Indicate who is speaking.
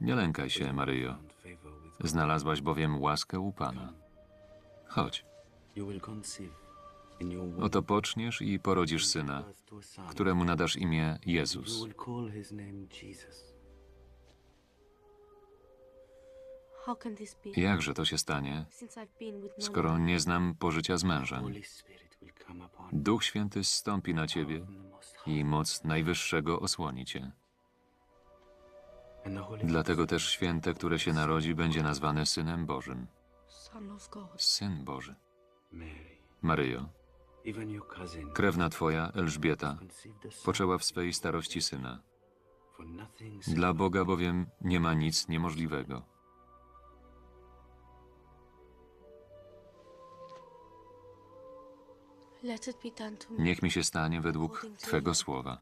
Speaker 1: Nie lękaj się, Maryjo. Znalazłaś bowiem łaskę u Pana. Chodź, oto poczniesz i porodzisz syna, któremu nadasz imię Jezus. Jakże to się stanie, skoro nie znam pożycia z mężem? Duch Święty zstąpi na ciebie i moc Najwyższego osłoni cię. Dlatego też święte, które się narodzi, będzie nazwane Synem Bożym. Syn Boży. Maryjo, krewna twoja, Elżbieta, poczęła w swej starości syna. Dla Boga bowiem nie ma nic niemożliwego. Niech mi się stanie według Twego słowa.